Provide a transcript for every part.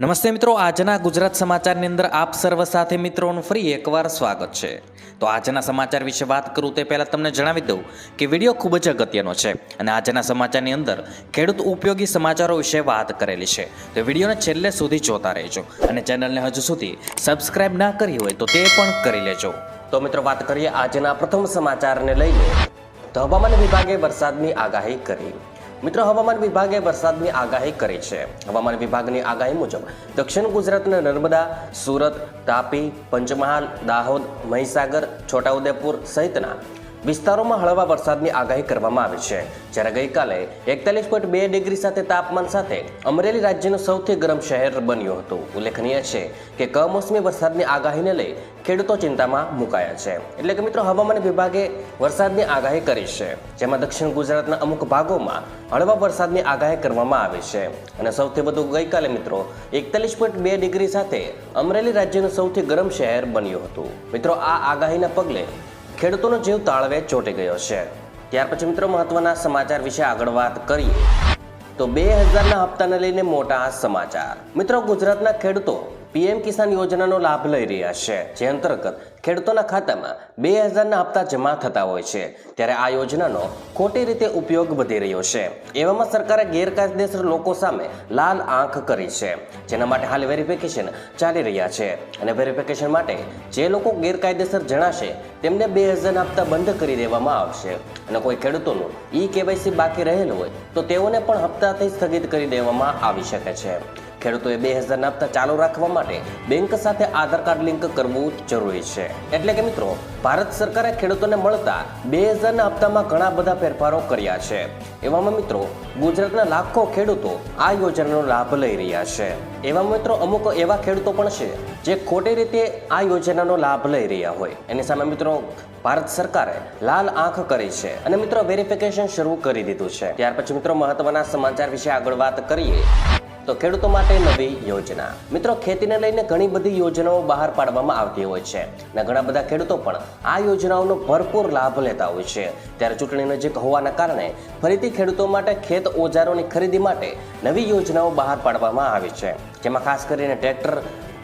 નમસ્તે મિત્રો, આજના ગુજરાત સમાચારની અંદર આપ સર્વ સાથે મિત્રોનું ફરી એકવાર સ્વાગત છે. તો આજના સમાચાર વિશે વાત કરું તે પહેલાં તમને જણાવી દઉં કે વીડિયો ખૂબ જ અગત્યનો છે અને આજના સમાચારની અંદર ખેડૂત ઉપયોગી સમાચારો વિશે વાત કરેલી છે. તો વિડીયોને છેલ્લે સુધી જોતા રહેજો અને ચેનલને હજુ સુધી સબસ્ક્રાઇબ ના કરી હોય તો તે પણ કરી લેજો. તો મિત્રો, વાત કરીએ આજના પ્રથમ સમાચારને લઈને. તો હવામાન વિભાગે વરસાદની આગાહી કરી. મિત્રો, હવામાન વિભાગે વરસાદની આગાહી કરી છે. હવામાન વિભાગની આગાહી મુજબ, દક્ષિણ ગુજરાતના નર્મદા, સુરત, તાપી, પંચમહાલ, દાહોદ, મહીસાગર, છોટાઉદેપુર સહિતના વિસ્તારોમાં હળવા વરસાદની આગાહી કરવામાં આવી છે. જ્યારે ગઈકાલે એકતાલીસ પોઈન્ટ બે ડિગ્રી સાથે તાપમાન સાથે અમરેલી રાજ્યનું સૌથી ગરમ શહેર બન્યું હતું. ઉલ્લેખનીય છે કે કમોસમી વરસાદની આગાહીને લઈ ખેડૂતો ચિંતામાં મુકાયા છે. એટલે કે મિત્રો, હવામાન વિભાગે વરસાદની આગાહી કરી છે. જેમાં દક્ષિણ ગુજરાતના અમુક ભાગોમાં હળવા વરસાદની આગાહી કરવામાં આવી છે. અને સૌથી વધુ ગઈકાલે મિત્રો, એકતાલીસ પોઈન્ટ બે ડિગ્રી સાથે અમરેલી રાજ્યનું સૌથી ગરમ શહેર બન્યું હતું. મિત્રો, આ આગાહીના પગલે ખેડૂતોનો જીવ તાળવે ચોંટી ગયો છે. ત્યાર પછી મિત્રો મહત્વના સમાચાર વિશે આગળ વાત કરીએ. તો બે હજારના હપ્તાને લઈને મોટા સમાચાર. મિત્રો ગુજરાતના ખેડૂતો પીએમ કિસાન યોજનાનો લાભ લઈ રહ્યા છે, જે અંતર્ગત ખેડૂતોના ખાતામાં બે હજારના હપ્તા જમા થતા હોય છે. ત્યારે આ યોજનાનો ખોટી રીતે ઉપયોગ વધી રહ્યો છે. એવામાં સરકારે ગેરકાયદેસર લોકો સામે લાલ આંખ કરી છે. જેના માટે હાલ વેરિફિકેશન ચાલી રહ્યા છે. અને વેરિફિકેશન માટે જે લોકો ગેરકાયદેસર જણાશે, તેમને બે હજારના હપ્તા બંધ કરી દેવામાં આવશે. અને કોઈ ખેડૂતોનું ઈ કેવાયસી બાકી રહેલું હોય, તો તેઓને પણ હપ્તાથી સ્થગિત કરી દેવામાં આવી શકે છે. ખેડૂતોએ બે હજારના હપ્તા ચાલુ રાખવા માટે બેંક સાથે આધાર કાર્ડ લિંક કરવું જરૂરી છે. એટલે કે મિત્રો, ભારત સરકારે ખેડૂતોને મળતા બે હજારના હપ્તામાં ઘણા બધા ફેરફારો કર્યા છે. એવામાં મિત્રો, ગુજરાતના લાખો ખેડૂતો આ યોજનાનો લાભ લઈ રહ્યા છે. એવામાં મિત્રો, અમુક એવા ખેડૂતો પણ છે જે ખોટી રીતે આ યોજનાનો લાભ લઈ રહ્યા હોય. એની સામે મિત્રો, ભારત સરકારે લાલ આંખ કરી છે. અને મિત્રો વેરિફિકેશન શરૂ કરી દીધું છે. ત્યાર પછી મિત્રો, મહત્વના સમાચાર વિશે આગળ વાત કરીએ. તો ખેડૂતો માટે નવી યોજના. મિત્રો, ખેતીને લઈને ઘણી બધી યોજનાઓ બહાર પાડવામાં આવતી હોય છે અને ઘણા બધા ખેડૂતો પણ આ યોજનાઓનો ભરપૂર લાભ લેતા હોય છે. ત્યારે ચૂંટણી નજીક હોવાના કારણે ફરીથી ખેડૂતો માટે ખેત ઓજારોની ખરીદી માટે નવી યોજનાઓ બહાર પાડવામાં આવી છે. જેમાં ખાસ કરીને ટ્રેક્ટર,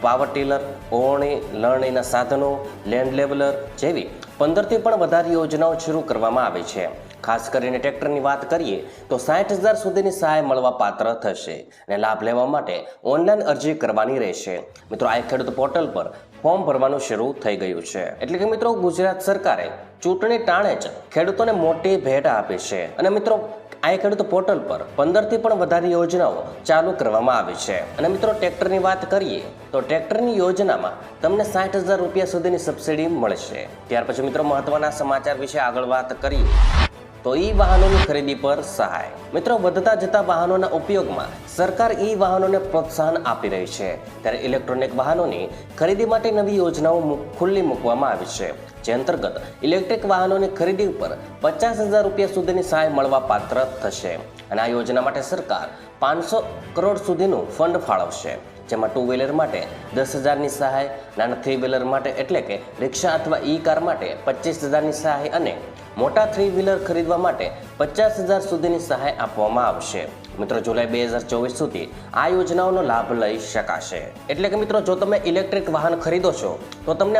પાવર ટીલર, ઓવણી, લણણીના સાધનો, લેન્ડ લેવલર જેવી પંદરથી પણ વધારે યોજનાઓ શરૂ કરવામાં આવી છે. ખાસ કરીને ટ્રેક્ટરની વાત કરીએ, તો સાઠ હજાર સુધીની સહાય મળવા પાત્ર થશે અને લાભ લેવા માટે ઓનલાઈન અરજી કરવાની રહેશે. મિત્રો, આ ખેડૂત પોર્ટલ પર ફોર્મ ભરવાનું શરૂ થઈ ગયું છે. એટલે કે મિત્રો, ગુજરાત સરકારે ચૂંટણી ટાણે જ ખેડૂતોને મોટી ભેટ આપી છે. અને મિત્રો, આ ખેડૂત પોર્ટલ પર પંદરથી પણ વધારે યોજનાઓ ચાલુ કરવામાં આવી છે. અને મિત્રો, ટ્રેક્ટરની વાત કરીએ, તો ટ્રેક્ટરની યોજનામાં તમને સાઠ હજાર રૂપિયા સુધીની સબસિડી મળશે. ત્યાર પછી મિત્રો, મહત્વના સમાચાર વિશે આગળ વાત કરીએ. તો ઈ વાહનોની ખરીદી પર સહાય. મિત્રો, વધતા જતા વાહનોના ઉપયોગમાં સરકાર ઈ વાહનોને પ્રોત્સાહન આપી રહી છે. ત્યારે ઇલેક્ટ્રોનિક વાહનોની ખરીદી માટે નવી યોજનાઓ ખુલ્લી મૂકવામાં આવી છે. જે અંતર્ગત ઇલેક્ટ્રિક વાહનોની ખરીદી ઉપર પચાસ હજાર રૂપિયા સુધીની સહાય મળવા પાત્ર થશે. અને આ યોજના માટે સરકાર પાંચસો કરોડ સુધીનું ફંડ ફાળવશે. જેમાં ટુ વ્હીલર માટે દસ હજારની સહાય, નાના થ્રી વ્હીલર માટે એટલે કે રિક્ષા અથવા ઈ કાર માટે પચીસ હજારની સહાય અને મોટા થ્રી વ્હીલર ખરીદવા માટે પચાસ હજાર સુધીની સહાય આપવામાં આવશે. મિત્રો, જુલાઈ બે હજાર ચોવીસ સુધી આ યોજનાઓનો લાભ લઈ શકાશે. એટલે કે મિત્રો, જો તમે ઇલેક્ટ્રિક વાહન ખરીદો છો, તો તમને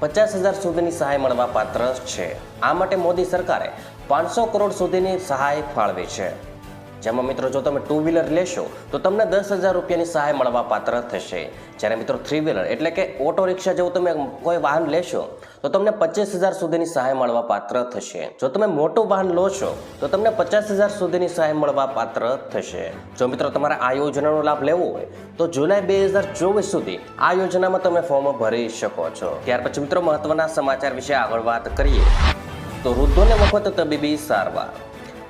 પચાસ હજાર સુધીની સહાય મળવા પાત્ર છે. આ માટે મોદી સરકારે પાંચસો કરોડ સુધીની સહાય ફાળવી છે. જેમાં મિત્રો જો તમે ટુ વ્હીલર લેશો, તો તમને દસ હજાર રૂપિયાની સહાય મળવા પાત્ર થશે. જ્યારે મિત્રો થ્રી વ્હીલર એટલે કે ઓટો રિક્ષા જેવું તમે કોઈ વાહન લેશો, તો તમને પચીસ હજાર સુધીની સહાય મળવા પાત્ર થશે. જો તમે મોટું વાહન લો છો, તો તમને પચાસ હજાર સુધીની સહાય મળવા પાત્ર થશે. જો મિત્રો તમારે આ યોજનાનો લાભ લેવો હોય, તો જુલાઈ બે હજાર ચોવીસ સુધી આ યોજનામાં તમે ફોર્મ ભરી શકો છો. ત્યાર પછી મિત્રો મહત્વના સમાચાર વિશે આગળ વાત કરીએ. તો વૃદ્ધોને મફત તબીબી સારવાર.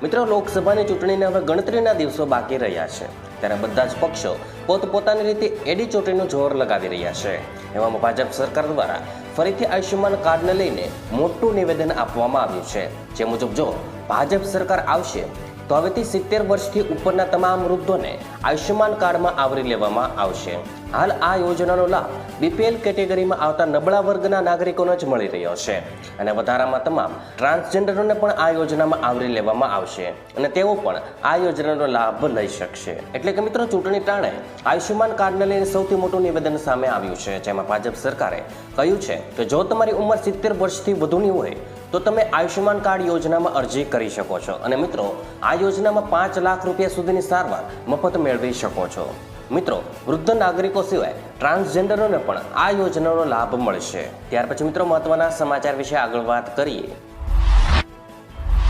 મિત્રો, લોકસભાની ચૂંટણીને હવે ગણતરીના દિવસો બાકી રહ્યા છે. ત્યારે બધા જ પક્ષો પોતપોતાની રીતે એડી ચૂંટણીનું જોર લગાવી રહ્યા છે. એવામાં ભાજપ સરકાર દ્વારા ફરીથી આયુષ્યમાન કાર્ડને લઈને મોટું નિવેદન આપવામાં આવ્યું છે. જે મુજબ જો ભાજપ સરકાર આવશે તો હવેથી સિત્તેર વર્ષથી ઉપરના તમામ વૃદ્ધોને આયુષ્યમાન કાર્ડમાં આવરી લેવામાં આવશે. હાલ આ યોજનાનો લાભ બીપીએલ કેટેગરીમાં આવતા નબળા વર્ગના નાગરિકોને જ મળી રહ્યો છે. અને વધારામાં તમામ ટ્રાન્સજેન્ડરોને પણ આ યોજનામાં આવરી લેવામાં આવશે. અને તેઓ પણ આ યોજનાનો લાભ લઈ શકશે. એટલે કે મિત્રો, ચૂંટણી ટાણે આયુષ્યમાન કાર્ડને લઈને સૌથી મોટું નિવેદન સામે આવ્યું છે. જેમાં ભાજપ સરકારે કહ્યું છે કે, જો તમારી ઉંમર સિત્તેર વર્ષથી વધુની હોય તો તમે આયુષ્યમાન કાર્ડ યોજનામાં અરજી કરી શકો છો. અને મિત્રો, આ યોજનામાં પાંચ લાખ રૂપિયા સુધીની સારવાર મફત મેળવી શકો છો. મિત્રો, વૃદ્ધ નાગરિકો સિવાય ટ્રાન્સજેન્ડરોને પણ આ યોજનાનો લાભ મળશે. ત્યાર પછી મિત્રો, મહત્વના સમાચાર વિશે આગળ વાત કરીએ.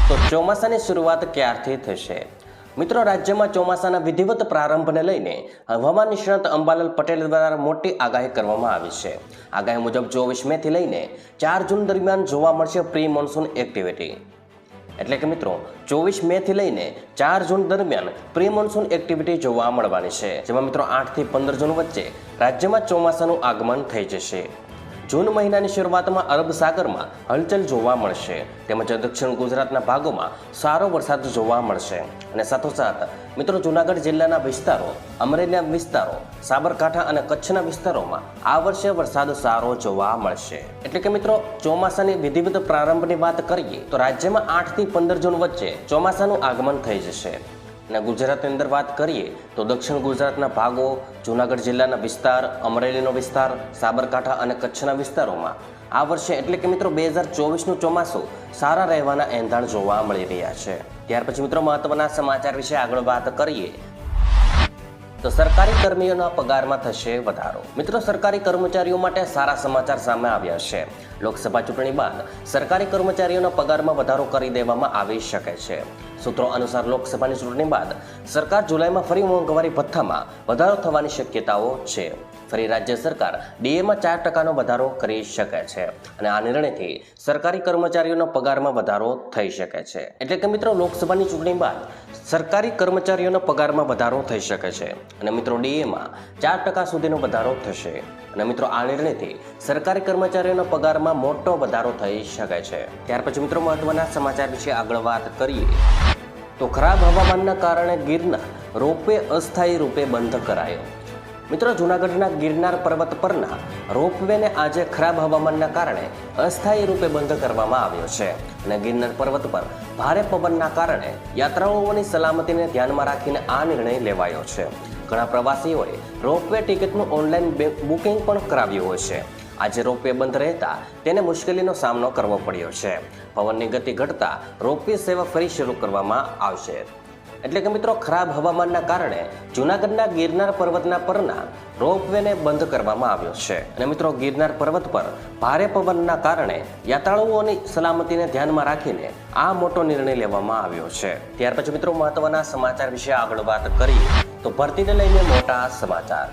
તો ચોમાસાની શરૂઆત ક્યારથી થશે? મિત્રો, રાજ્યમાં ચોમાસાના વિધિવત પ્રારંભને લઈને હવામાન નિષ્ણાત અંબાલાલ પટેલ દ્વારા મોટી આગાહી કરવામાં આવી છે. આગાહી મુજબ ચોવીસ મેથી લઈને ચાર જૂન દરમિયાન જોવા મળશે પ્રી મોન્સૂન એક્ટિવિટી. એટલે કે મિત્રો, ચોવીસ મેથી લઈને ચાર જૂન દરમિયાન પ્રી મોન્સૂન એક્ટિવિટી જોવા મળવાની છે. જેમાં મિત્રો આઠથી પંદર જૂન વચ્ચે રાજ્યમાં ચોમાસાનું આગમન થઈ જશે. જૂન મહિનાની શરૂઆતમાં અરબ સાગરમાં હલચલ જોવા મળશે. તેમજ દક્ષિણ ગુજરાતના ભાગોમાં સારો વરસાદ જોવા મળશે. અને સાથોસાથ, મિત્રો, જૂનાગઢ જિલ્લાના વિસ્તારો, અમરેલીના વિસ્તારો, સાબરકાંઠા અને કચ્છના વિસ્તારોમાં આ વર્ષે વરસાદ સારો જોવા મળશે. એટલે કે મિત્રો, ચોમાસાની વિધિવત પ્રારંભની વાત કરીએ તો રાજ્યમાં આઠથી પંદર જૂન વચ્ચે ચોમાસાનું આગમન થઈ જશે. અને ગુજરાતની અંદર વાત કરીએ તો દક્ષિણ ગુજરાતના ભાગો, જૂનાગઢ જિલ્લાના વિસ્તાર, અમરેલીનો વિસ્તાર, સાબરકાંઠા અને કચ્છના વિસ્તારોમાં. આ વર્ષે એટલે કે મિત્રો બે હજાર ચોવીસનું ચોમાસું સારા રહેવાના એંધાણ જોવા મળી રહ્યા છે. ત્યાર પછી મિત્રો મહત્વના સમાચાર વિશે આગળ વાત કરીએ તો સરકારી કર્મીઓના પગારમાં થશે વધારો. મિત્રો, સરકારી કર્મચારીઓ માટે સારા સમાચાર સામે આવ્યા છે. લોકસભા ચૂંટણી બાદ સરકારી કર્મચારીઓના પગારમાં વધારો કરી દેવામાં આવી શકે છે. સૂત્રો અનુસાર લોકસભાની ચૂંટણી બાદ સરકાર જુલાઈમાં ફરી મોંઘવારી ભથ્થામાં વધારો થવાની શક્યતાઓ છે. ફરી રાજ્ય સરકાર ડીએમાં ચાર ટકાનો વધારો કરી શકે છે અને આ નિર્ણયથી સરકારી કર્મચારીઓના પગારમાં વધારો થઈ શકે છે. એટલે કે મિત્રો, લોકસભાની ચૂંટણી બાદ સરકારી કર્મચારીઓના પગારમાં વધારો થઈ શકે છે. અને મિત્રો, ડીએમાં ચાર ટકા સુધીનો વધારો થશે. અને મિત્રો, આ નિર્ણયથી સરકારી કર્મચારીઓના પગારમાં મોટો વધારો થઈ શકે છે. ત્યાર પછી મિત્રો, મહત્વના સમાચાર વિશે આગળ વાત કરીએ. તો ખરાબ હવામાનના કારણે ગીરના રોપવે અસ્થાયી રૂપે બંધ કરાયો. મિત્રો, જૂનાગઢના ગિરનાર પર્વત પરના રોપવેને આજે ખરાબ હવામાનના કારણે અસ્થાયી રૂપે બંધ કરવામાં આવ્યો છે. અને ગિરનાર પર્વત પર ભારે પવનના કારણે યાત્રાઓની સલામતીને ધ્યાનમાં રાખીને આ નિર્ણય લેવાયો છે. ઘણા પ્રવાસીઓએ રોપવે ટિકિટનું ઓનલાઈન બુકિંગ પણ કરાવ્યું હોય છે. આજે રોપવે બંધ રહેતા તેને મુશ્કેલીનો સામનો કરવો પડ્યો છે. પવનની ગતિ ઘટતા રોપવે સેવા ફરી શરૂ કરવામાં આવશે. એટલે કે મિત્રો ખરાબ હવામાનના કારણે જૂનાગઢના ગિરનાર પર્વતના પરના રોપવેને બંધ કરવામાં આવ્યો છે. અને મિત્રો ગિરનાર પર્વત પર ભારે પવનના કારણે યાત્રાળુઓની સલામતીને ધ્યાનમાં રાખીને આ મોટો નિર્ણય લેવામાં આવ્યો છે. ત્યાર પછી મિત્રો મહત્વના સમાચાર વિશે આગળ વાત કરીએ તો ભરતીને લઈને મોટા સમાચાર.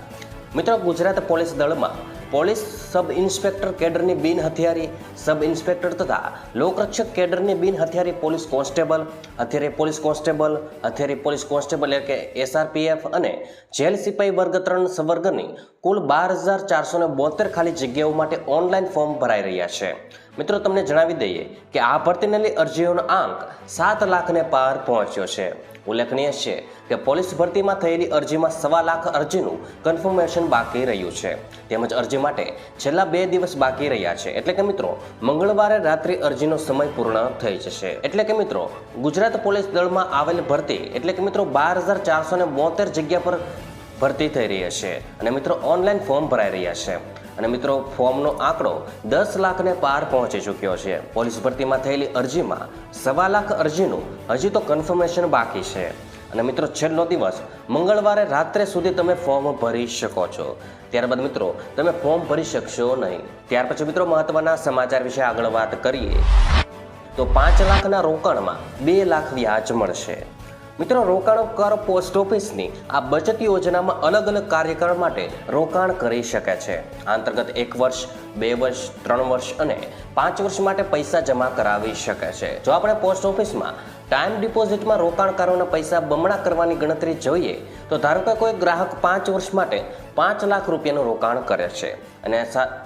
મિત્રો ગુજરાત પોલીસ દળમાં પોલીસ સબ ઇન્સ્પેક્ટર કેડરની બિન હથિયારી, સબ ઇન્સ્પેક્ટર તથા લોકરક્ષક કેડરની બિન હથિયારી પોલીસ કોન્સ્ટેબલ, હથિયારી પોલીસ કોન્સ્ટેબલ, હથિયારી પોલીસ કોન્સ્ટેબલ એટલે કે એસઆરપીએફ અને જેલ સિપાઈ વર્ગ ત્રણ સંવર્ગની કુલ બાર હજાર ચારસો બોતેર ખાલી જગ્યાઓ માટે ઓનલાઈન ફોર્મ ભરાઈ રહ્યા છે. મિત્રો, તમને જણાવી દઈએ કે આ ભરતીને લઈ અરજીઓનો આંક સાત લાખને પાર પહોંચ્યો છે. ઉલ્લેખનીય છે કે પોલીસ ભરતીમાં થયેલી અરજીમાં સવા લાખ અરજીનું કન્ફર્મેશન બાકી રહ્યું છે. તેમજ અરજી માટે છેલ્લા બે દિવસ બાકી રહ્યા છે. એટલે કે મિત્રો, મંગળવારે રાત્રે અરજીનો સમય પૂર્ણ થઈ જશે. એટલે કે મિત્રો, ગુજરાત પોલીસ દળમાં આવેલ ભરતી એટલે કે મિત્રો, બાર હજાર ચારસો ને બોતેર જગ્યા પર ભરતી થઈ રહી છે. અને મિત્રો ઓનલાઈન ફોર્મ ભરાઈ રહ્યા છે. અને મિત્રો, ફોર્મનો આંકડો દસ લાખને પાર પહોંચી ચૂક્યો છે. પોલીસ ભરતીમાં થયેલી અરજીમાં સવા લાખ અરજીનું હજી તો કન્ફર્મેશન બાકી છે. અને મિત્રો, છેલ્લો દિવસ, મંગળવારે રાત્રે સુધી તમે ફોર્મ ભરી શકો છો. ત્યારબાદ મિત્રો, તમે ફોર્મ ભરી શકશો નહીં. ત્યાર પછી મિત્રો, મહત્વના સમાચાર વિશે આગળ વાત કરીએ. તો પાંચ લાખના રોકાણમાં બે લાખ વ્યાજ મળશે. મિત્રો, રોકાણકારો પોસ્ટ ઓફિસની આ બચત યોજનામાં અલગ અલગ કાર્યક્રમ માટે રોકાણ કરી શકે છે. અંતર્ગત એક વર્ષ, બે વર્ષ, ત્રણ વર્ષ અને પાંચ વર્ષ માટે પૈસા જમા કરાવી શકે છે. જો આપણે પોસ્ટ ઓફિસમાં ટાઈમ ડિપોઝિટમાં રોકાણકારોના પૈસા બમણા કરવાની ગણતરી જોઈએ તો ધારો કે કોઈ ગ્રાહક પાંચ વર્ષ માટે પાંચ લાખ રૂપિયાનું રોકાણ કરે છે અને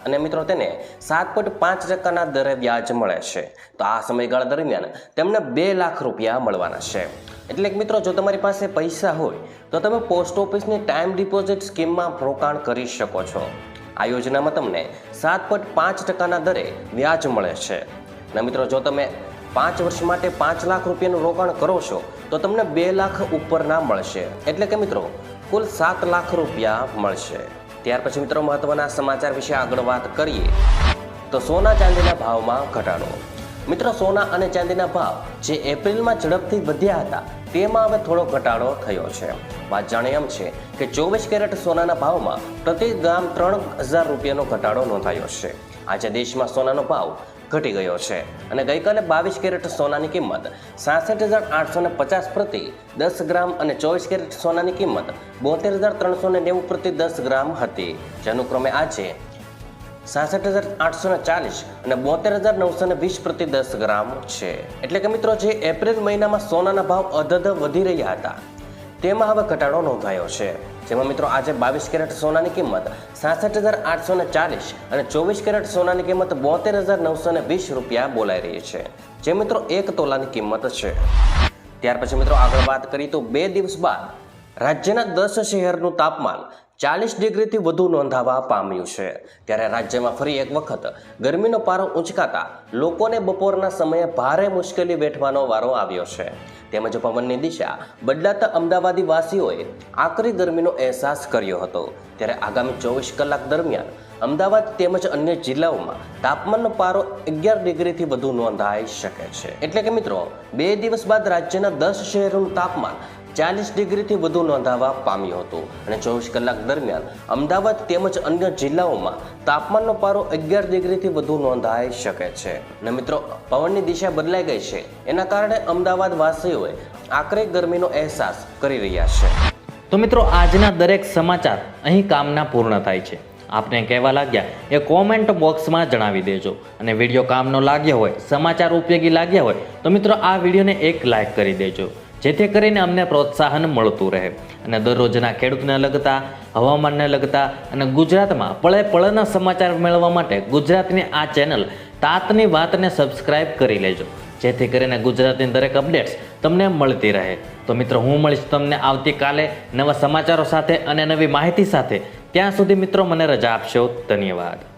અને મિત્રો તેને સાત પોઈન્ટ પાંચ ટકાના દરે વ્યાજ મળે છે. તો આ સમયગાળા દરમિયાન તેમને બે લાખ રૂપિયા મળવાના છે. એટલે કે મિત્રો જો તમારી પાસે પૈસા હોય તો તમે પોસ્ટ ઓફિસની ટાઈમ ડિપોઝિટ સ્કીમમાં રોકાણ કરી શકો છો. આ યોજનામાં તમને સાત પોઈન્ટ પાંચ ટકાના દરે વ્યાજ મળે છે. અને મિત્રો જો તમે પાંચ વર્ષ માટે પાંચ લાખ રૂપિયાનું રોકાણ કરો છો, તો તમને બે લાખ ઉપરના મળશે. એટલે કે મિત્રો, કુલ સાત લાખ રૂપિયા મળશે. ત્યાર પછી મિત્રો, મહત્વના સમાચાર વિશે આગળ વાત કરીએ. તો સોના ચાંદીના ભાવમાં ઘટાડો. મિત્રો, સોના અને ચાંદીના ભાવ જે એપ્રિલમાં ઝડપથી વધ્યા હતા, તેમાં હવે થોડો ઘટાડો થયો છે. વાત જાણે એમ છે કે ચોવીસ કેરેટ સોનાના ભાવમાં પ્રતિ ગ્રામ ત્રણ હજાર રૂપિયાનો ઘટાડો નોંધાયો છે. આજે દેશમાં સોનાનો ભાવ ઘટી ગયો છે. અને ગઈકાલે બાવીસ કેરેટ સોનાની કિંમત, સાસઠ હજાર આઠસો ને પચાસ પ્રતિ દસ ગ્રામ અને ચોવીસ કેરેટ સોનાની કિંમત, બોતેર હજાર ત્રણસો ને નેવું પ્રતિ દસ ગ્રામ હતી. જે અનુક્રમે આજે સાસઠ હજાર આઠસો ને ચાલીસ અને બોતેર હજાર નવસો ને વીસ પ્રતિ દસ ગ્રામ છે. એટલે કે મિત્રો, જે એપ્રિલ મહિનામાં સોનાના ભાવ અધધ વધી રહ્યા હતા, તેમાં હવે ઘટાડો નોંધાયો છે. જેમાં મિત્રો આજે બાવીસ કેરેટ સોનાની કિંમત સાસઠ હજાર આઠસો ને ચાલીસ અને ચોવીસ કેરેટ સોનાની કિંમત બોતેર હજાર નવસો ને વીસ રૂપિયા બોલાઈ રહી છે. જે મિત્રો એક તોલાની કિંમત છે. ત્યાર પછી મિત્રો આગળ વાત કરીએ તો બે દિવસ બાદ રાજ્યના દસ શહેરનું તાપમાન ચાલીસ ડિગ્રીથી વધુ નોંધાવા પામ્યું છે. ત્યારે રાજ્યમાં ફરી એક વખત ગરમીનો પારો ઉંચકાતા લોકોને બપોરના સમયે ભારે મુશ્કેલી વેઠવાનો વારો આવ્યો છે. તેમજ પવનની દિશા બદલાતા અમદાવાદી વાસીઓએ આકરી ગરમીનો અહેસાસ કર્યો હતો. ત્યારે આગામી ચોવીસ કલાક દરમિયાન અમદાવાદ તેમજ અન્ય જિલ્લાઓમાં તાપમાનનો પારો અગિયાર ડિગ્રીથી વધુ નોંધાઈ શકે છે. એટલે કે મિત્રો, બે દિવસ બાદ રાજ્યના દસ શહેરોનું તાપમાન ચાલીસ ડિગ્રીથી વધુ નોંધાવા પામ્યું હતું. અને ચોવીસ કલાક દરમિયાન અમદાવાદ તેમજ અન્ય જિલ્લાઓમાં તાપમાનનો પારો અગિયાર ડિગ્રીથી વધુ નોંધાઈ શકે છે. અને મિત્રો, પવનની દિશા બદલાઈ ગઈ છે. એના કારણે અમદાવાદ વાસીઓએ આકરે ગરમીનો અહેસાસ કરી રહ્યા છે. તો મિત્રો, આજના દરેક સમાચાર અહીં કામના પૂર્ણ થાય છે. આપને કહેવા લાગ્યા એ કોમેન્ટ બોક્સમાં જણાવી દેજો. અને વીડિયો કામનો લાગ્યો હોય, સમાચાર ઉપયોગી લાગ્યા હોય, તો મિત્રો, આ વિડીયોને એક લાઈક કરી દેજો. જેથી કરીને અમને પ્રોત્સાહન મળતું રહે. અને દરરોજના ખેડૂતને લગતા, હવામાનને લગતા અને ગુજરાતમાં પળે પળના સમાચાર મેળવવા માટે ગુજરાતની આ ચેનલ તાતની વાતને સબસ્ક્રાઇબ કરી લેજો. જેથી કરીને ગુજરાતની દરેક અપડેટ્સ તમને મળતી રહે. તો મિત્રો, હું મળીશ તમને આવતીકાલે નવા સમાચારો સાથે અને નવી માહિતી સાથે. ત્યાં સુધી મિત્રો, મને રજા આપશો. ધન્યવાદ.